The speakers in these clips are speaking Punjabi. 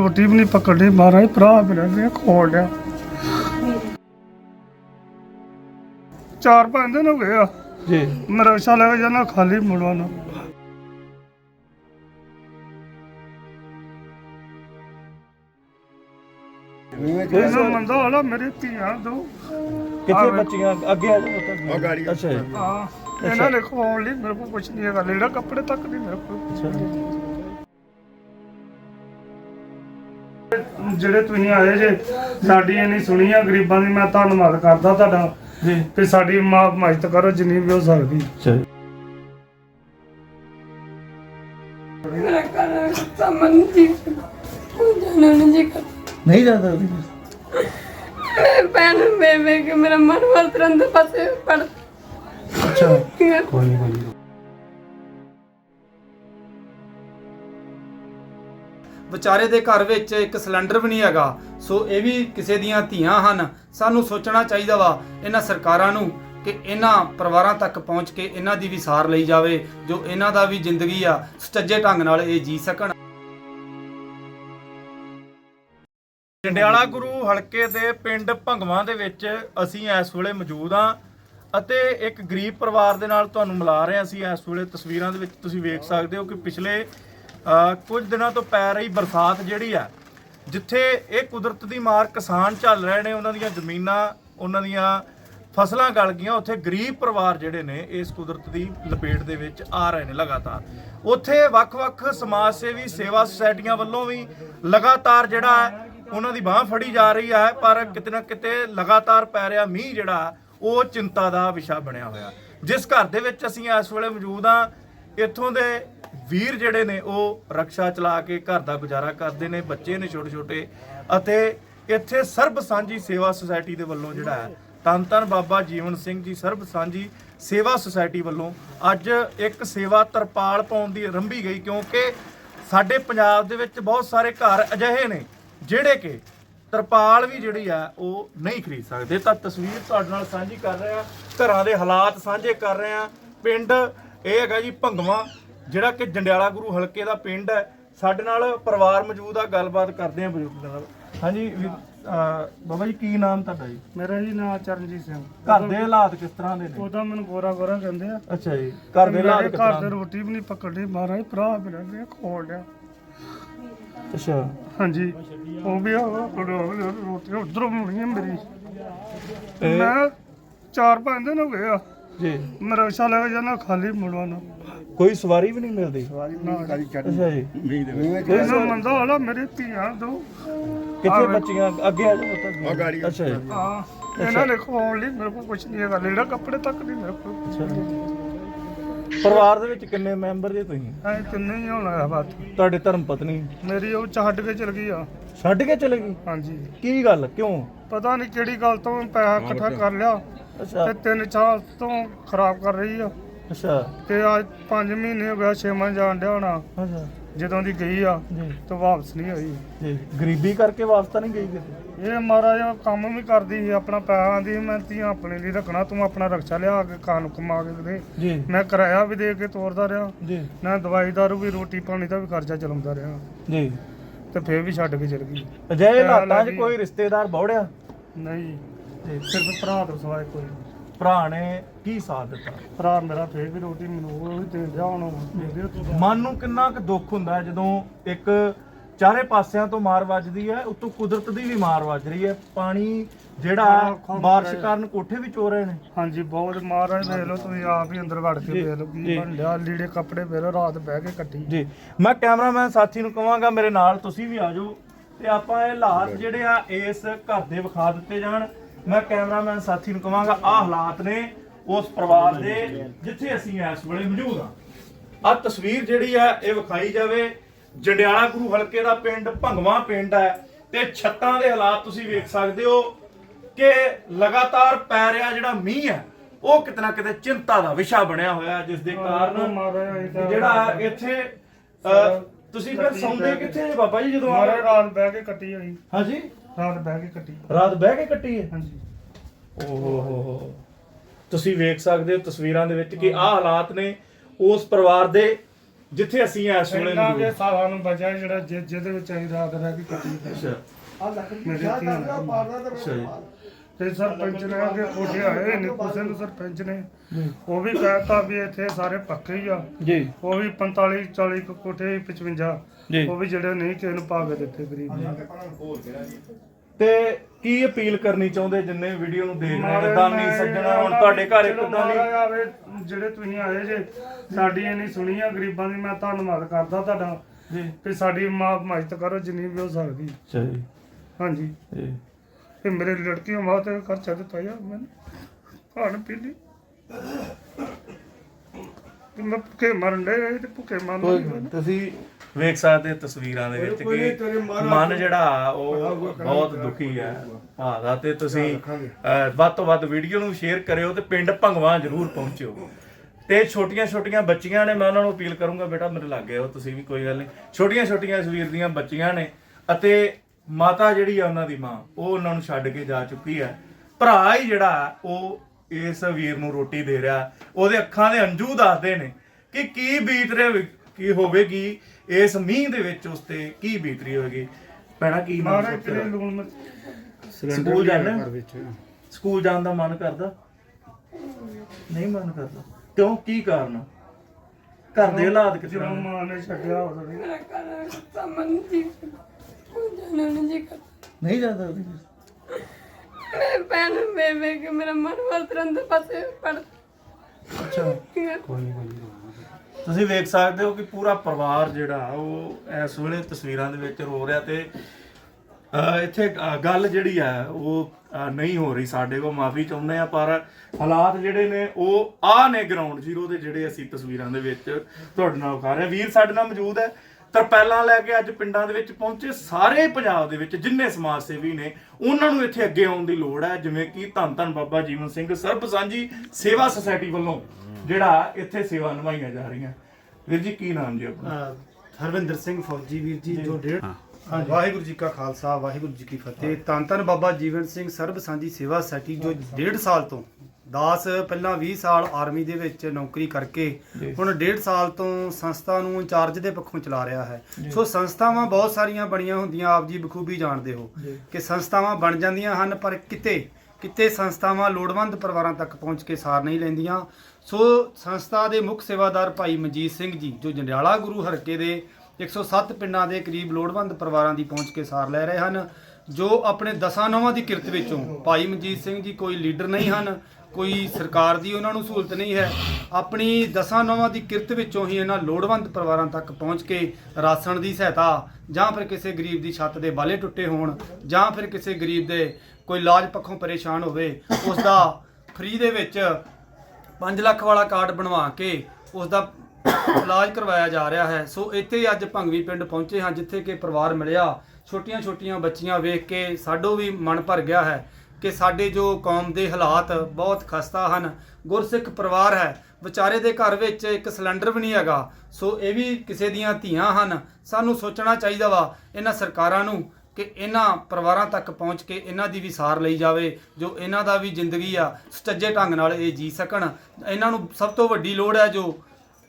ਰੋਟੀ ਵੀ ਨਹੀਂ ਪਕੜਨੀ ਮਹਾਰਾਜ ਭਰਾ ਮੇਰਾ ਨੇ ਖੋਲ ਲਿਆ ਚਾਰ ਪੰਜ ਦਿਨ ਹੋ ਗਏ ਆ। ਜੀ। ਮੈਂ ਰਕਸ਼ਾ ਲੈ ਕੇ ਜਾਣਾ ਖਾਲੀ ਮੁੜਵਾ ਨਾ ਇਹਨਾਂ ਮੰਦਾ ਵਾਲਾ ਮੇਰੇ ਧੀਆਂ ਦੋ। ਕਿੱਥੇ ਬੱਚੀਆਂ? ਅੱਗੇ ਆ ਜਾਓ ਅੱਛਾ ਜੀ। ਹਾਂ ਇਹਨਾਂ ਨੇ ਖਵਾਉਣ ਲਈ ਮੇਰੇ ਕੋਲ ਕੁਝ ਨਹੀਂ ਹੈਗਾ ਲੀੜਾ ਕੱਪੜੇ ਤੱਕ ਨਹੀਂ ਮੇਰੇ ਕੋਲ। ਅੱਛਾ। ਜਿਹੜੇ ਤੁਸੀਂ ਆਏ ਜੇ ਸਾਡੀ ਇੰਨੀ ਸੁਣੀ ਆ ਗਰੀਬਾਂ ਦੀ ਮੈਂ ਧੰਨਵਾਦ ਕਰਦਾ ਤੁਹਾਡਾ। ਜੀ। ਕਿ ਸਾਡੀ ਮਾਂ ਮਦਦ ਕਰੋ ਜਿੰਨੀ ਵੀ ਹੋ ਸਕਦੀ। ਅੱਛਾ ਜੀ। ਮੇਰਾ ਘਰ ਸਮਨ ਜੀ ਜਾਣਨ ਜੀ ਕਰ ਨਹੀਂ ਜਾਂਦਾ ਮੇਰੇ ਭੈਣ ਵੇ ਵੇ ਕੇ ਮੇਰਾ ਮਨ ਵਰਤਰਨ ਦੇ ਪਾਸੇ ਪੜ। ਅੱਛਾ। ਕੋਈ ਨਹੀਂ ਕੋਈ ਨਹੀਂ ਵਿਚਾਰੇ ਦੇ ਘਰ ਵਿੱਚ ਇੱਕ ਸਿਲੰਡਰ ਵੀ ਨਹੀਂ ਹੈਗਾ। ਸੋ ਇਹ ਵੀ ਕਿਸੇ ਦੀਆਂ ਧੀਆਂ ਹਨ। ਸਾਨੂੰ ਸੋਚਣਾ ਚਾਹੀਦਾ ਵਾ ਇਹਨਾਂ ਸਰਕਾਰਾਂ ਨੂੰ ਕਿ ਇਹਨਾਂ ਪਰਿਵਾਰਾਂ ਤੱਕ ਪਹੁੰਚ ਕੇ ਇਹਨਾਂ ਦੀ ਵੀ ਸਾਰ ਲਈ ਜਾਵੇ, ਜੋ ਇਹਨਾਂ ਦਾ ਵੀ ਜ਼ਿੰਦਗੀ ਆ, ਸੁਚੱਜੇ ਢੰਗ ਨਾਲ ਇਹ ਜੀ ਸਕਣ। ਜੰਡਿਆਲਾ ਗੁਰੂ ਹਲਕੇ ਦੇ ਪਿੰਡ ਭੰਗਵਾਂ ਦੇ ਵਿੱਚ ਅਸੀਂ ਇਸ ਵੇਲੇ ਮੌਜੂਦ ਹਾਂ ਅਤੇ ਇੱਕ ਗਰੀਬ ਪਰਿਵਾਰ ਦੇ ਨਾਲ ਤੁਹਾਨੂੰ ਮਿਲਾ ਰਹੇ ਹਾਂ ਅਸੀਂ ਇਸ ਵੇਲੇ ਤਸਵੀਰਾਂ ਦੇ ਵਿੱਚ। ਤੁਸੀਂ ਵੇਖ ਸਕਦੇ ਹੋ ਕਿ ਪਿਛਲੇ ਕੁਝ ਦਿਨਾਂ ਤੋਂ ਪੈ ਰਹੀ ਬਰਸਾਤ ਜਿਹੜੀ ਆ, ਜਿੱਥੇ ਇਹ ਕੁਦਰਤ ਦੀ ਮਾਰ ਕਿਸਾਨ ਝੱਲ ਰਹੇ ਨੇ, ਉਹਨਾਂ ਦੀਆਂ ਜ਼ਮੀਨਾਂ, ਉਹਨਾਂ ਦੀਆਂ ਫਸਲਾਂ ਗਲ ਗਈਆਂ, ਉੱਥੇ ਗਰੀਬ ਪਰਿਵਾਰ ਜਿਹੜੇ ਨੇ, ਇਸ ਕੁਦਰਤ ਦੀ ਲਪੇਟ ਦੇ ਵਿੱਚ ਆ ਰਹੇ ਨੇ ਲਗਾਤਾਰ। ਉੱਥੇ ਵੱਖ-ਵੱਖ ਸਮਾਜ ਸੇਵੀ ਸੇਵਾ ਸੁਸਾਇਟੀਆਂ ਵੱਲੋਂ ਵੀ ਲਗਾਤਾਰ ਜਿਹੜਾ ਉਹਨਾਂ ਦੀ ਬਾਹ ਫੜੀ ਜਾ ਰਹੀ ਹੈ, ਪਰ ਕਿਤੇ ਨਾ ਕਿਤੇ ਲਗਾਤਾਰ ਪੈ ਰਿਹਾ ਮੀਂਹ ਜਿਹੜਾ, ਉਹ ਚਿੰਤਾ ਦਾ ਵਿਸ਼ਾ ਬਣਿਆ ਹੋਇਆ। ਜਿਸ ਘਰ ਦੇ ਵਿੱਚ ਅਸੀਂ ਇਸ ਵੇਲੇ ਮੌਜੂਦ ਹਾਂ ਇੱਥੋਂ ਦੇ ਵੀਰ ਜਿਹੜੇ ਨੇ ਉਹ ਰਕਸ਼ਾ ਚਲਾ ਕੇ ਘਰ ਦਾ ਗੁਜ਼ਾਰਾ ਕਰਦੇ ਨੇ, ਬੱਚੇ ਨੇ ਛੋਟੇ ਛੋਟੇ ਅਤੇ ਇੱਥੇ ਸਰਬ ਸਾਂਝੀ ਸੇਵਾ ਸੁਸਾਇਟੀ ਦੇ ਵੱਲੋਂ ਜਿਹੜਾ ਹੈ ਤਨ ਧੰਨ ਬਾਬਾ ਜੀਵਨ ਸਿੰਘ ਜੀ ਸਰਬ ਸਾਂਝੀ ਸੇਵਾ ਸੁਸਾਇਟੀ ਵੱਲੋਂ ਅੱਜ ਇੱਕ ਸੇਵਾ ਤਰਪਾਲ ਪਾਉਣ ਦੀ ਆਰੰਭੀ ਗਈ ਕਿਉਂਕਿ ਸਾਡੇ ਪੰਜਾਬ ਦੇ ਵਿੱਚ ਬਹੁਤ ਸਾਰੇ ਘਰ ਅਜਿਹੇ ਨੇ ਜਿਹੜੇ ਕਿ ਤਰਪਾਲ ਵੀ ਜਿਹੜੀ ਆ ਉਹ ਨਹੀਂ ਖਰੀਦ ਸਕਦੇ। ਤਾਂ ਤਸਵੀਰ ਤੁਹਾਡੇ ਨਾਲ ਸਾਂਝੀ ਕਰ ਰਹੇ ਆ ਘਰਾਂ ਦੇ ਹਾਲਾਤ ਸਾਂਝੇ ਕਰ ਰਹੇ ਆ ਪਿੰਡ ਇਹ ਹੈਗਾ ਜੀ ਭੰਗਵਾ ਜਿਹੜਾ ਕਿ ਜੰਡਿਆਲਾ ਗੁਰੂ ਹਲਕੇ ਦਾ ਪਿੰਡ ਹੈ। ਸਾਡੇ ਨਾਲ ਪਰਿਵਾਰ ਮੌਜੂਦ ਆ ਗੱਲਬਾਤ ਕਰਦੇ ਆ ਬਜ਼ੁਰਗਾਂ ਨਾਲ। ਹਾਂਜੀ ਵੀ- ਅਹ ਬਾਬਾ ਜੀ ਕੀ ਨਾਮ ਤੁਹਾਡਾ ਜੀ? ਮੇਰਾ ਜੀ ਨਾਮ ਚਰਨਜੀਤ ਸਿੰਘ। ਘਰ ਦੇ ਹਾਲਾਤ ਕਿਸ ਤਰ੍ਹਾਂ ਦੇ ਨੇ? ਉਹਦਾ ਮੈਨੂੰ ਗੋਰਾ ਗੋਰਾ ਕਹਿੰਦੇ ਆ। ਅੱਛਾ ਜੀ ਘਰ ਦੇ ਹਾਲਾਤ ਮੇਰੇ ਕਿਸ ਘਰ ਤਰ੍ਹਾਂ ਦੇ? ਰੋਟੀ ਵੀ ਨਹੀਂ ਪਕੜਨੀ ਮਹਾਰਾਜ ਭਰਾ ਮੇਰਾ ਨੇ ਖੋਲ ਲਿਆ। ਅੱਛਾ। ਹਾਂਜੀ ਉਹ ਵੀ ਆ, ਉਹ ਰੋਟੀ ਉਧਰੋਂ ਮੁੜੀਆਂ ਮੇਰੀ। ਮੈਂ ਚਾਰ ਪੰਜ ਦਿਨ ਹੋ ਗਏ ਆ। ਜੀ। ਮੈਂ ਰਕਸ਼ਾ ਲੈ ਕੇ ਜਾਣਾ ਖਾਲੀ ਮੁੜਵਾ ਨਾ। ਕੋਈ ਸਵਾਰੀ ਵੀ ਨਹੀਂ ਮਿਲਦੀ? ਅੱਛਾ ਜੀ। ਇਹਨਾਂ ਮੰਦਾ ਵਾਲਾ ਮੇਰੇ ਧੀਆਂ ਦੋ। ਕਿੱਥੇ ਬੱਚੀਆਂ? ਅੱਗੇ ਆ ਜਾਓ ਆ ਤਾਂ ਗਾੜੀ ਅੱਛਾ ਜੀ। ਹਾਂ ਇਹਨਾਂ ਨੇ ਖਵਾਉਣ ਲਈ ਮੇਰੇ ਕੋਲ ਕੁਝ ਨਹੀਂ ਹੈਗਾ ਲੀੜਾ ਕੱਪੜੇ ਤੱਕ ਨਹੀਂ ਮੇਰੇ ਕੋਲ। ਅੱਛਾ ਜੀ। ਪਰਿਵਾਰ ਦੇ ਵਿੱਚ ਕਿੰਨੇ ਮੈਂਬਰ ਜੀ ਤੁਸੀਂ? ਐ ਤਿੰਨੇ ਹੀ ਹੋਣਾ ਹੈ ਬਾਤ ਤੁਹਾਡੇ ਧਰਮ ਪਤਨੀ? ਮੇਰੀ ਉਹ ਛੱਡ ਕੇ ਚਲ ਗਈ ਆ। ਛੱਡ ਕੇ ਚਲੇ ਗਈ? ਹਾਂਜੀ। ਕੀ ਗੱਲ? ਕਿਉਂ? ਪਤਾ ਨਹੀਂ ਕਿਹੜੀ ਗੱਲ ਤੋਂ ਪੈਸਾ ਇਕੱਠਾ ਕਰ ਲਿਆ। ਅੱਛਾ। ਤੇ ਤਿੰਨ ਚਾਰ ਤੋਂ ਖਰਾਬ ਕਰ ਰਹੀ ਆ। ਅੱਛਾ। ਤੇ ਅੱਜ 5 ਮਹੀਨੇ ਹੋ ਗਿਆ ਛੇਵਾਂ ਜਾਣ ਡਿਆ ਹੋਣਾ। ਅੱਛਾ। ਜਦੋਂ ਦੀ ਗਈ ਆ ਜੀ। ਤੇ ਵਾਪਸ ਨਹੀਂ ਆਈ ਜੀ। ਗਰੀਬੀ ਕਰਕੇ ਵਾਪਸ ਤਾਂ ਨਹੀਂ ਗਈ ਕਿਤੇ? ਇਹ ਮਹਾਰਾਜ ਕੰਮ ਵੀ ਕਰਦੀ ਸੀ ਆਪਣਾ ਪੈਸਾ ਆਂਦੀ ਮੈਂ ਧੀਆਂ ਆਪਣੇ ਲਈ ਰੱਖਣਾ ਤੂੰ ਆਪਣਾ ਰਕਸ਼ਾ ਲਿਆ ਕੇ ਖਾਣ ਨੂੰ ਕਮਾ ਕੇ ਦੇ। ਜੀ। ਮੈਂ ਕਿਰਾਇਆ ਵੀ ਦੇ ਕੇ ਤੋਰਦਾ ਰਿਹਾ। ਜੀ। ਨਾ ਦਵਾਈ ਦਾਰੂ ਵੀ ਰੋਟੀ ਪਾਣੀ ਦਾ ਵੀ ਖਰਚਾ ਚਲਾਉਂਦਾ ਰਿਹਾ। ਜੀ। ਤੇ ਫੇਰ ਵੀ ਛੱਡ ਕੇ ਚਲ ਗਈ। ਅਜਿਹੇ ਹਾਲਾਤਾਂ 'ਚ ਕੋਈ ਰਿਸ਼ਤੇਦਾਰ ਬੌੜਿਆ ਨਹੀਂ। ਜੀ ਸਿਰਫ ਭਰਾ ਤੋਂ ਸਵਾਏ ਕੋਈ ਨਹੀਂ। ਭਰਾ ਨੇ ਕੀ ਸਾਥ ਦਿੱਤਾ? ਭਰਾ ਮੇਰਾ ਫੇਰ ਵੀ ਰੋਟੀ ਮੈਨੂੰ ਉਹ ਵੀ ਦੇ ਦਿਆ ਹੁਣ ਦੇ ਦਿਓ ਤੂੰ ਮਨ ਨੂੰ ਕਿੰਨਾ ਕੁ ਦੁੱਖ ਹੁੰਦਾ ਹੈ ਜਦੋਂ ਇੱਕ ਚਾਰੇ ਪਾਸਿਆਂ ਤੋਂ ਮਾਰ ਵੱਜਦੀ ਹੈ ਉਤੋਂ ਕੁਦਰਤ ਦੀ ਵੀ ਮਾਰ ਵੱਜ ਰਹੀ ਹੈ। ਪਾਣੀ ਜਿਹੜਾ ਬਾਰਿਸ਼ ਕਾਰਨ ਕੋਠੇ ਵੀ ਚੋ ਰਹੇ ਨੇ। ਹਾਂਜੀ ਬਹੁਤ ਮਹਾਰਾਜ ਵੇਖ ਲਓ ਤੁਸੀਂ ਆਪ ਹੀ ਅੰਦਰ ਵੜ ਕੇ ਜੀ, ਵੇਖ ਲਓ ਜੀ। ਕੀ ਬਣ ਲਿਆ ਲੀੜੇ ਕੱਪੜੇ ਵੇਖ ਲਓ ਰਾਤ ਬਹਿ ਕੇ ਕੱਟੀ ਜੀ ਮੈਂ ਕੈਮਰਾਮੈਨ ਸਾਥੀ ਨੂੰ ਕਹਾਂਗਾ ਮੇਰੇ ਨਾਲ ਤੁਸੀਂ ਵੀ ਆ ਜਾਓ ਤੇ ਆਪਾਂ ਇਹ ਹਾਲਾਤ ਜਿਹੜੇ ਆ ਇਸ ਘਰ ਦੇ ਵਿਖਾ ਦਿੱਤੇ ਜਾਣ। ਮੈਂ ਕੈਮਰਾਮੈਨ ਸਾਥੀ ਨੂੰ ਕਹਾਂਗਾ ਆਹ ਹਾਲਾਤ ਨੇ ਉਸ ਪਰਿਵਾਰ ਦੇ ਜਿੱਥੇ ਅਸੀਂ ਇਸ ਵੇਲੇ ਮੌਜੂਦ ਆ ਆ ਤਸਵੀਰ ਜਿਹੜੀ ਆ ਇਹ ਵਿਖਾਈ ਜਾਵੇ ਜੰਡਿਆਲਾ ਗੁਰੂ ਹਲਕੇ ਦਾ ਪਿੰਡ ਭੰਗਵਾ ਪਿੰਡ ਹੈ ਤੇ ਛੱਤਾਂ ਦੇ ਹਾਲਾਤ ਤੁਸੀਂ ਵੇਖ ਸਕਦੇ ਹੋ ਕਿ ਲਗਾਤਾਰ ਪੈ ਰਿਹਾ ਜਿਹੜਾ ਮੀਂਹ ਹੈ ਉਹ ਕਿਤੇ ਨਾ ਕਿਤੇ ਚਿੰਤਾ ਦਾ ਵਿਸ਼ਾ ਬਣਿਆ ਹੋਇਆ ਜਿਸ ਦੇ ਕਾਰਨ ਜਿਹੜਾ ਇੱਥੇ ਤੁਸੀਂ ਫਿਰ ਸੌਂਦੇ ਕਿੱਥੇ ਬਾਬਾ ਜੀ ਜਦੋਂ ਆ ਰਾਤ ਬਹਿ ਕੇ ਕੱਟੀ ਹੋਈ। ਹਾਂਜੀ? ਰਾਤ ਬਹਿ ਕੇ ਕੱਟੀ। ਰਾਤ ਬਹਿ ਕੇ ਕੱਟੀ ਹੈ? ਹਾਂਜੀ। ਓਹ ਹੋ ਹੋ। ਤੁਸੀਂ ਵੇਖ ਸਕਦੇ ਹੋ ਤਸਵੀਰਾਂ ਦੇ ਵਿੱਚ ਕਿ ਆਹ ਹਾਲਾਤ ਨੇ ਉਸ ਪਰਿਵਾਰ ਦੇ ਜਿੱਥੇ ਅਸੀਂ ਇਸ ਵੇਲੇ ਇਹਨਾਂ ਦੇ ਮੌਜੂਦ ਸਾਲਾਂ ਨੂੰ ਬਚਿਆ ਜਿਹੜਾ ਜਿ- ਜਿਹਦੇ ਵਿੱਚ ਅਸੀਂ ਰਾਤ ਰਹਿ ਕੇ ਕੱਟੀ ਅੱਛਾ। ਅੱਛਾ ਜੀ। ਤੇ ਸਰਪੰਚ ਨੇ ਅੱਗੇ ਕੋਠੇ ਆਏ ਨੇ ਕਿਸੇ ਨੂੰ ਸਰਪੰਚ ਨੇ। ਉਹ ਵੀ ਕਹਿਤਾ ਵੀ ਇੱਥੇ ਸਾਰੇ ਪੱਕੇ ਹੀ ਆ। ਜੀ। ਉਹ ਵੀ 45 40 ਕੁ ਕੋਠੇ 55 ਜੀ। ਉਹ ਵੀ ਜਿਹੜੇ ਨਹੀਂ ਕਿਸੇ ਨੂੰ ਪਾ ਕੇ ਦਿੱਤੇ ਗਰੀਬ ਨੂੰ। ਤੇ ਕੀ ਅਪੀਲ ਕਰਨੀ ਚਾਹੁੰਦੇ ਜਿੰਨੇ ਵੀਡੀਓ ਨੂੰ ਦੇਖ ਰਹੇ ਨੇ? ਦਾਨੀ ਮੈਂ ਸੱਜਣਾ ਹੁਣ ਤੁਹਾਡੇ ਘਰ ਇੱਕ ਦਾਨੀ ਜਿਹੜੇ ਤੁਸੀਂ ਆਏ ਜੇ ਸਾਡੀ ਇੰਨੀ ਸੁਣੀ ਆ ਗਰੀਬਾਂ ਦੀ ਮੈਂ ਧੰਨਵਾਦ ਕਰਦਾ ਤੁਹਾਡਾ। ਜੀ। ਤੇ ਸਾਡੀ ਮਾਂ ਮਦਦ ਕਰੋ ਜਿੰਨੀ ਵੀ ਹੋ ਸਕਦੀ। ਅੱਛਾ ਜੀ। ਹਾਂਜੀ। ਜੀ। ਤੇ ਮੇਰੇ ਲੜਕੀਆਂ ਬਹੁਤ ਖਰਚਾ ਦਿੱਤਾ ਯਾਰ ਮੈਨੂੰ। ਖਾਣ ਪੀਣ ਲਈ। ਤੇ ਮੈਂ ਭੁੱਖੇ ਮਰਨ ਦੇ ਤੇ ਭੁੱਖੇ ਮਰਨ ਤੁਸੀਂ ਵੇਖ ਸਕਦੇ ਹੋ ਤਸਵੀਰਾਂ ਦੇ ਵਿੱਚ ਕਿ ਮਨ ਜਿਹੜਾ ਉਹ ਬਹੁਤ ਦੁਖੀ ਹੈ ਆਦਾ ਤੇ ਤੁਸੀਂ ਵੱਧ ਤੋਂ ਵੱਧ ਵੀਡੀਓ ਨੂੰ ਸ਼ੇਅਰ ਕਰਿਓ ਤੇ ਪਿੰਡ ਭੰਗਵਾ ਜ਼ਰੂਰ ਪਹੁੰਚਿਓ। ਤੇ ਛੋਟੀਆਂ ਛੋਟੀਆਂ ਬੱਚੀਆਂ ਨੇ ਮੈਂ ਉਹਨਾਂ ਨੂੰ ਅਪੀਲ ਕਰੂੰਗਾ ਬੇਟਾ ਮੇਰੇ ਲਾਗੇ ਆਓ ਤੁਸੀਂ ਵੀ ਕੋਈ ਗੱਲ ਨਹੀਂ। ਛੋਟੀਆਂ ਛੋਟੀਆਂ ਇਸ ਵੀਰ ਦੀਆਂ ਬੱਚੀਆਂ ਨੇ ਅਤੇ ਮਾਤਾ ਜਿਹੜੀ ਆ ਉਹਨਾਂ ਦੀ ਮਾਂ ਉਹ ਉਹਨਾਂ ਨੂੰ ਛੱਡ ਕੇ ਜਾ ਚੁੱਕੀ ਹੈ ਭਰਾ ਹੀ ਜਿਹੜਾ ਉਹ ਇਸ ਵੀਰ ਨੂੰ ਰੋਟੀ ਦੇ ਰਿਹਾ। ਉਹਦੇ ਅੱਖਾਂ ਦੇ ਅੰਜੂ ਦੱਸਦੇ ਨੇ ਕਿ ਕੀ ਬੀਤ ਰਿਹਾ ਕੀ ਹੋਵੇਗੀ ਇਸ ਮੀਂਹ ਦੇ ਵਿੱਚ ਉਸ ਤੇ ਕੀ ਬੀਤ ਰਹੀ ਹੋਵੇਗੀ ਭੈਣਾ ਕੀ ਨਾਮ ਮਾਰੇ? ਲੂਣ ਮਿਰਚ। ਸਕੂਲ ਜਾਣਾ? ਸਕੂਲ ਜਾਣ ਦਾ ਮਨ ਕਰਦਾ? ਨਹੀਂ ਮਨ ਕਰਦਾ। ਕਿਉਂ? ਕੀ ਕਾਰਨ? ਘਰ ਦੇ ਹਾਲਾਤ ਕਿਸ ਜਦੋਂ ਤਰ੍ਹਾਂ? ਮਾਂ ਨੇ ਛੱਡਿਆ ਉਦੋਂ ਦੀ। ਮੇਰਾ ਘਰ ਸਮਨ ਜੀ ਜਾਣਾ ਨਹੀਂ ਜੀ ਕਰਦਾ। ਨਹੀਂ ਜਾਂਦਾ ਉਹਦੀ ਮੈਂ ਭੈਣ ਨੂੰ ਵੇ ਵੇ ਕੇ ਮੇਰਾ ਮਨ ਵਰਤਨ ਦੇ ਪਾਸੇ ਪੜ ਅੱਛਾ। ਤੁਸੀਂ ਵੇਖ ਸਕਦੇ ਹੋ ਕਿ ਪੂਰਾ ਪਰਿਵਾਰ ਜਿਹੜਾ ਉਹ ਇਸ ਵੇਲੇ ਤਸਵੀਰਾਂ ਦੇ ਵਿੱਚ ਰੋ ਰਿਹਾ ਤੇ ਇੱਥੇ ਗੱਲ ਜਿਹੜੀ ਆ, ਉਹ ਨਹੀਂ ਹੋ ਰਹੀ ਸਾਡੇ ਕੋਲ, ਮਾਫੀ ਚਾਹੁੰਦੇ ਆ, ਪਰ ਹਾਲਾਤ ਜਿਹੜੇ ਨੇ, ਉਹ ਆ ਨੇ ਗਰਾਊਂਡ ਜ਼ੀਰੋ ਦੇ ਜਿਹੜੇ ਅਸੀਂ ਤਸਵੀਰਾਂ ਦੇ ਵਿੱਚ ਤੁਹਾਡੇ ਨਾਲ ਵਿਖਾ ਰਹੇ ਵੀਰ ਸਾਡੇ ਨਾਲ ਮੌਜੂਦ ਹੈ। ਤਰਪੈਲਾਂ ਲੈ ਕੇ ਅੱਜ ਪਿੰਡਾਂ ਦੇ ਵਿੱਚ ਪਹੁੰਚੇ ਸਾਰੇ ਪੰਜਾਬ ਦੇ ਵਿੱਚ ਜਿੰਨੇ ਸਮਾਜ ਸੇਵੀ ਨੇ ਉਹਨਾਂ ਨੂੰ ਇੱਥੇ ਅੱਗੇ ਆਉਣ ਦੀ ਲੋੜ ਹੈ ਜਿਵੇਂ ਕਿ ਧੰਨ ਧੰਨ ਬਾਬਾ ਜੀਵਨ ਸਿੰਘ ਸਰਬ ਸਾਂਝੀ ਸੇਵਾ ਸੁਸਾਇਟੀ ਵੱਲੋਂ ਜਿਹੜਾ ਇੱਥੇ ਸੇਵਾ ਨਿਭਾਈਆਂ ਜਾ ਰਹੀਆਂ। ਵੀਰ ਜੀ ਕੀ ਨਾਮ ਜੀ ਆਪਣਾ? ਹਰਵਿੰਦਰ ਸਿੰਘ ਫੌਜੀ ਵੀਰ ਜੀ ਜੋ। ਡੇਢ ਵਾਹਿਗੁਰੂ ਜੀ ਕਾ ਖਾਲਸਾ ਵਾਹਿਗੁਰੂ ਜੀ ਕੀ ਫਤਿਹ। ਧੰਨ ਧੰਨ ਬਾਬਾ ਜੀਵਨ ਸਿੰਘ ਸਰਬ ਸਾਂਝੀ ਸੇਵਾ ਸੋਸਾਇਟੀ ਜੋ ਡੇਢ ਸਾਲ ਤੋਂ 10 ਪਹਿਲਾਂ 20 ਸਾਲ ਆਰਮੀ ਦੇ ਵਿੱਚ ਨੌਕਰੀ ਕਰਕੇ ਹੁਣ ਡੇਢ ਸਾਲ ਤੋਂ ਸੰਸਥਾ ਨੂੰ ਇੰਚਾਰਜ ਦੇ ਪੱਖੋਂ ਚਲਾ ਰਿਹਾ ਹੈ। ਸੋ ਸੰਸਥਾਵਾਂ ਬਹੁਤ ਸਾਰੀਆਂ ਬਣੀਆਂ ਹੁੰਦੀਆਂ ਆਪ ਜੀ ਬਖੂਬੀ ਜਾਣਦੇ ਹੋ ਕਿ ਸੰਸਥਾਵਾਂ ਬਣ ਜਾਂਦੀਆਂ ਹਨ ਪਰ ਕਿਤੇ ਕਿਤੇ ਸੰਸਥਾਵਾਂ ਲੋੜਵੰਦ ਪਰਿਵਾਰਾਂ ਤੱਕ ਪਹੁੰਚ ਕੇ ਸਾਰ ਨਹੀਂ ਲੈਂਦੀਆਂ। ਸੋ ਸੰਸਥਾ ਦੇ ਮੁੱਖ ਸੇਵਾਦਾਰ ਭਾਈ ਮਨਜੀਤ ਸਿੰਘ ਜੀ ਜੋ ਜੰਡਿਆਲਾ ਗੁਰੂ ਹਰਕੇ ਦੇ 107 ਪਿੰਡਾਂ ਦੇ ਕਰੀਬ ਲੋੜਵੰਦ ਪਰਿਵਾਰਾਂ ਦੀ ਪਹੁੰਚ ਕੇ ਸਾਰ ਲੈ ਰਹੇ ਹਨ ਜੋ ਆਪਣੇ ਦਸਾਂ ਨੌਵਾਂ ਦੀ ਕਿਰਤ ਵਿੱਚੋਂ ਭਾਈ ਮਨਜੀਤ ਸਿੰਘ ਜੀ ਕੋਈ ਲੀਡਰ ਨਹੀਂ ਹਨ ਕੋਈ ਸਰਕਾਰ ਦੀ ਉਹਨਾਂ ਨੂੰ ਸਹੂਲਤ ਨਹੀਂ ਹੈ। ਆਪਣੀ ਦਸਾਂ ਨੌਵਾਂ ਦੀ ਕਿਰਤ ਵਿੱਚੋਂ ਹੀ ਇਹਨਾਂ ਲੋੜਵੰਦ ਪਰਿਵਾਰਾਂ ਤੱਕ ਪਹੁੰਚ ਕੇ ਰਾਸ਼ਨ ਦੀ ਸਹਾਇਤਾ ਜਾਂ ਫਿਰ ਕਿਸੇ ਗਰੀਬ ਦੀ ਛੱਤ ਦੇ ਬਾਲੇ ਟੁੱਟੇ ਹੋਣ ਜਾਂ ਫਿਰ ਕਿਸੇ ਗਰੀਬ ਦੇ ਕੋਈ ਇਲਾਜ ਪੱਖੋਂ ਪਰੇਸ਼ਾਨ ਹੋਵੇ ਉਸ ਦਾ ਫ੍ਰੀ ਦੇ ਵਿੱਚ 5 ਲੱਖ ਵਾਲਾ ਕਾਰਡ ਬਣਵਾ ਕੇ ਉਸ ਦਾ ਇਲਾਜ ਕਰਵਾਇਆ ਜਾ ਰਿਹਾ ਹੈ। ਸੋ ਇੱਥੇ ਅੱਜ ਭੰਗਵੀ ਪਿੰਡ ਪਹੁੰਚੇ ਹਾਂ, ਜਿੱਥੇ ਕਿ ਪਰਿਵਾਰ ਮਿਲਿਆ। ਛੋਟੀਆਂ ਛੋਟੀਆਂ ਬੱਚੀਆਂ ਵੇਖ ਕੇ ਸਾਡੋ ਵੀ ਮਨ ਭਰ ਗਿਆ ਹੈ। ਕਿ ਸਾਡੇ ਜੋ ਕੌਮ ਦੇ ਹਾਲਾਤ ਬਹੁਤ ਖਸਤਾ ਹਨ, ਗੁਰਸਿੱਖ ਪਰਿਵਾਰ ਹੈ, ਵਿਚਾਰੇ ਦੇ ਘਰ ਵਿੱਚ ਇੱਕ ਸਿਲੰਡਰ ਵੀ ਨਹੀਂ ਹੈਗਾ, ਸੋ ਇਹ ਵੀ ਕਿਸੇ ਦੀਆਂ ਧੀਆਂ ਹਨ। ਸਾਨੂੰ ਸੋਚਣਾ ਚਾਹੀਦਾ ਵਾ ਇਹਨਾਂ ਸਰਕਾਰਾਂ ਨੂੰ ਕਿ ਇਹਨਾਂ ਪਰਿਵਾਰਾਂ ਤੱਕ ਪਹੁੰਚ ਕੇ ਇਹਨਾਂ ਦੀ ਵੀ ਸਾਰ ਲਈ ਜਾਵੇ, ਜੋ ਇਹਨਾਂ ਦਾ ਵੀ ਜ਼ਿੰਦਗੀ ਆ, ਸੁਚੱਜੇ ਢੰਗ ਨਾਲ ਇਹ ਜੀ ਸਕਣ। ਇਹਨਾਂ ਨੂੰ ਸਭ ਤੋਂ ਵੱਡੀ ਲੋੜ ਹੈ ਜੋ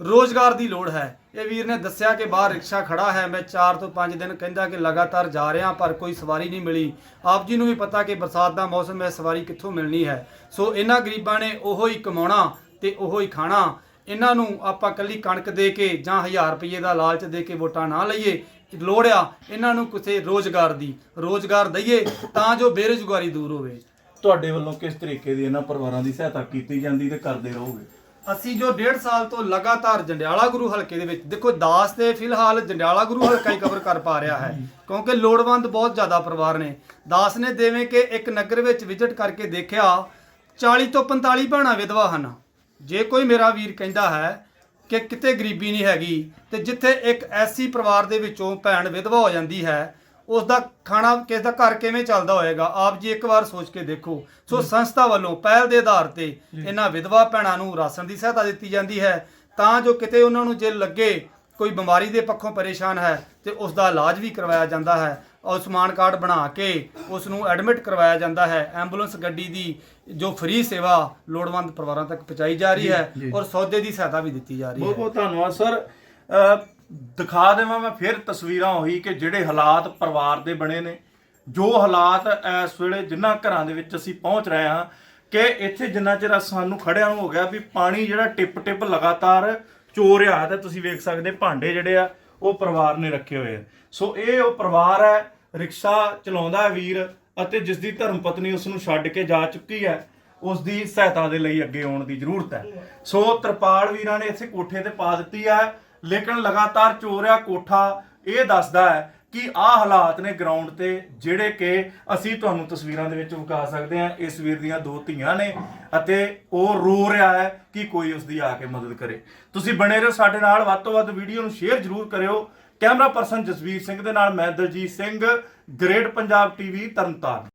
ਰੋਜ਼ਗਾਰ ਦੀ ਲੋੜ ਹੈ। ਇਹ ਵੀਰ ਨੇ ਦੱਸਿਆ ਕਿ ਬਾਹਰ ਰਿਕਸ਼ਾ ਖੜਾ ਹੈ। ਮੈਂ 4 ਤੋਂ 5 ਦਿਨ ਕਹਿੰਦਾ ਕਿ ਲਗਾਤਾਰ ਜਾ ਰਿਹਾ, ਪਰ ਕੋਈ ਸਵਾਰੀ ਨਹੀਂ ਮਿਲੀ। ਆਪ ਜੀ ਨੂੰ ਵੀ ਪਤਾ ਕਿ ਬਰਸਾਤ ਦਾ ਮੌਸਮ ਹੈ, ਸਵਾਰੀ ਕਿੱਥੋਂ ਮਿਲਣੀ ਹੈ। ਸੋ ਇਹਨਾਂ ਗਰੀਬਾਂ ਨੇ ਉਹੋ ਹੀ ਕਮਾਉਣਾ ਤੇ ਉਹੋ ਹੀ ਖਾਣਾ। ਇਹਨਾਂ ਨੂੰ ਆਪਾਂ ਕੱਲੀ ਕਣਕ ਦੇ ਕੇ ਜਾਂ 1000 ਰੁਪਏ ਦਾ ਲਾਲਚ ਦੇ ਕੇ ਵੋਟਾਂ ਨਾ ਲਈਏ, ਲੋੜ ਆ ਇਹਨਾਂ ਨੂੰ ਕਿਸੇ ਰੋਜ਼ਗਾਰ ਦੀ। ਰੋਜ਼ਗਾਰ ਦਈਏ ਤਾਂ ਜੋ ਬੇਰੁਜ਼ਗਾਰੀ ਦੂਰ ਹੋਵੇ। ਤੁਹਾਡੇ ਵੱਲੋਂ ਕਿਸ ਤਰੀਕੇ ਦੀ ਇਹਨਾਂ ਪਰਿਵਾਰਾਂ ਦੀ ਸਹਾਇਤਾ ਕੀਤੀ ਜਾਂਦੀ ਤੇ ਕਰਦੇ ਰਹੋਗੇ? ਅਸੀਂ ਜੋ ਡੇਢ ਸਾਲ ਤੋਂ ਲਗਾਤਾਰ ਜੰਡਿਆਲਾ ਗੁਰੂ ਹਲਕੇ ਦੇ ਵਿੱਚ, ਦੇਖੋ ਦਾਸ ਤੇ ਫਿਲਹਾਲ ਜੰਡਿਆਲਾ ਗੁਰੂ ਹਲਕਾ ਹੀ ਕਵਰ ਕਰ ਪਾ ਰਿਹਾ ਹੈ, ਕਿਉਂਕਿ ਲੋੜਵੰਦ ਬਹੁਤ ਜ਼ਿਆਦਾ ਪਰਿਵਾਰ ਨੇ। ਦਾਸ ਨੇ ਦੇਵੇਂ ਕਿ ਇੱਕ ਨਗਰ ਵਿੱਚ ਵਿਜ਼ਿਟ ਕਰਕੇ ਦੇਖਿਆ 40 ਤੋਂ 45 ਭੈਣਾਂ ਵਿਧਵਾ ਹਨ। ਜੇ ਕੋਈ ਮੇਰਾ ਵੀਰ ਕਹਿੰਦਾ ਹੈ ਕਿ ਕਿਤੇ ਗਰੀਬੀ ਨਹੀਂ ਹੈਗੀ, ਤੇ ਜਿੱਥੇ ਇੱਕ ਐਸੀ ਪਰਿਵਾਰ ਦੇ ਵਿੱਚੋਂ ਭੈਣ ਵਿਧਵਾ ਹੋ ਜਾਂਦੀ ਹੈ ਉਸ ਦਾ ਖਾਣਾ ਕਿਸ ਦਾ ਘਰ ਕਿਵੇਂ ਚੱਲਦਾ ਹੋਏਗਾ ਆਪ ਜੀ ਇੱਕ ਵਾਰ ਸੋਚ ਕੇ ਦੇਖੋ। ਸੋ ਸੰਸਥਾ ਵੱਲੋਂ ਪਹਿਲ ਦੇ ਆਧਾਰ ਤੇ ਇਹਨਾਂ ਵਿਧਵਾ ਭੈਣਾਂ ਨੂੰ ਰਾਸ਼ਨ ਦੀ ਸਹਾਇਤਾ ਦਿੱਤੀ ਜਾਂਦੀ ਹੈ। ਤਾਂ ਜੋ ਕਿਤੇ ਉਹਨਾਂ ਨੂੰ ਜੇ ਲੱਗੇ ਕੋਈ ਬਿਮਾਰੀ ਦੇ ਪੱਖੋਂ ਪਰੇਸ਼ਾਨ ਹੈ ਤੇ ਉਸ ਦਾ ਇਲਾਜ ਵੀ ਕਰਵਾਇਆ ਜਾਂਦਾ ਹੈ ਆਯੁਸ਼ਮਾਨ ਕਾਰਡ ਬਣਾ ਕੇ ਉਸ ਨੂੰ ਐਡਮਿਟ ਕਰਵਾਇਆ ਜਾਂਦਾ ਹੈ। ਐਂਬੂਲੈਂਸ ਗੱਡੀ ਦੀ ਜੋ ਫ੍ਰੀ ਸੇਵਾ ਲੋੜਵੰਦ ਪਰਿਵਾਰਾਂ ਤੱਕ ਪਹੁੰਚਾਈ ਜਾ ਰਹੀ ਹੈ ਔਰ ਸੌਦੇ ਦੀ ਸਹਾਇਤਾ ਵੀ ਦਿੱਤੀ ਜਾ ਰਹੀ ਬਹੁਤ ਹੈ। ਬਹੁਤ ਧੰਨਵਾਦ ਸਰ। ਦਿਖਾ ਦੇਵਾਂ ਮੈਂ ਫਿਰ ਤਸਵੀਰਾਂ ਉਹੀ ਕਿ ਜਿਹੜੇ ਹਾਲਾਤ ਪਰਿਵਾਰ ਦੇ ਬਣੇ ਨੇ। ਜੋ ਹਾਲਾਤ ਇਸ ਵੇਲੇ ਜਿੰਨਾ ਘਰਾਂ ਦੇ ਵਿੱਚ ਅਸੀਂ ਪਹੁੰਚ ਰਹੇ ਹਾਂ ਕਿ ਇੱਥੇ ਜਿੰਨਾ ਚਿਰ ਸਾਨੂੰ ਖੜਿਆਂ ਨੂੰ ਹੋ ਗਿਆ ਵੀ ਪਾਣੀ ਜਿਹੜਾ ਟਿਪ ਟਿਪ ਲਗਾਤਾਰ ਚੋ ਰਿਹਾ ਤੇ ਤੁਸੀਂ ਵੇਖ ਸਕਦੇ ਭਾਂਡੇ ਜਿਹੜੇ ਆ, ਉਹ ਪਰਿਵਾਰ ਨੇ ਰੱਖੇ ਹੋਏ ਆ। ਸੋ ਇਹ ਉਹ ਪਰਿਵਾਰ ਹੈ, ਰਿਕਸ਼ਾ ਚਲਾਉਂਦਾ ਹੈ ਵੀਰ ਅਤੇ ਜਿਸ ਦੀ ਧਰਮ ਪਤਨੀ ਉਸ ਨੂੰ ਛੱਡ ਕੇ ਜਾ ਚੁੱਕੀ ਹੈ ਉਸ ਦੀ ਸਹਾਇਤਾ ਦੇ ਲਈ ਅੱਗੇ ਆਉਣ ਦੀ ਜ਼ਰੂਰਤ ਹੈ। ਸੋ ਤਰਪਾਲ ਵੀਰਾਂ ਨੇ ਇੱਥੇ ਕੋਠੇ ਤੇ ਪਾ ਦਿੱਤੀ ਹੈ ਲੇਕਿਨ ਲਗਾਤਾਰ ਚੋਰਿਆ ਕੋਠਾ ਇਹ ਦੱਸਦਾ ਹੈ ਕਿ ਆਹ ਹਾਲਾਤ ਨੇ ਗਰਾਊਂਡ ਤੇ ਜਿਹੜੇ ਕਿ ਅਸੀਂ ਤੁਹਾਨੂੰ ਤਸਵੀਰਾਂ ਦੇ ਵਿੱਚ ਵਿਖਾ ਸਕਦੇ ਹਾਂ। ਇਸ ਵੀਰ ਦੀਆਂ ਦੋ ਧੀਆਂ ਨੇ ਅਤੇ ਉਹ ਰੋ ਰਿਹਾ ਹੈ ਕਿ ਕੋਈ ਉਸ ਦੀ ਆ ਕੇ ਮਦਦ ਕਰੇ। ਤੁਸੀਂ ਬਣੇ ਰਹੋ ਸਾਡੇ ਨਾਲ, ਵੱਧ ਤੋਂ ਵੱਧ ਵੀਡੀਓ ਨੂੰ ਸ਼ੇਅਰ ਜ਼ਰੂਰ ਕਰਿਓ। ਕੈਮਰਾ ਪਰਸਨ ਜਸਵੀਰ ਸਿੰਘ ਦੇ ਨਾਲ ਮੈਂ ਦਲਜੀਤ ਸਿੰਘ ਗ੍ਰੇਟ ਪੰਜਾਬ ਟੀਵੀ ਤਰਨਤਾਰਨ।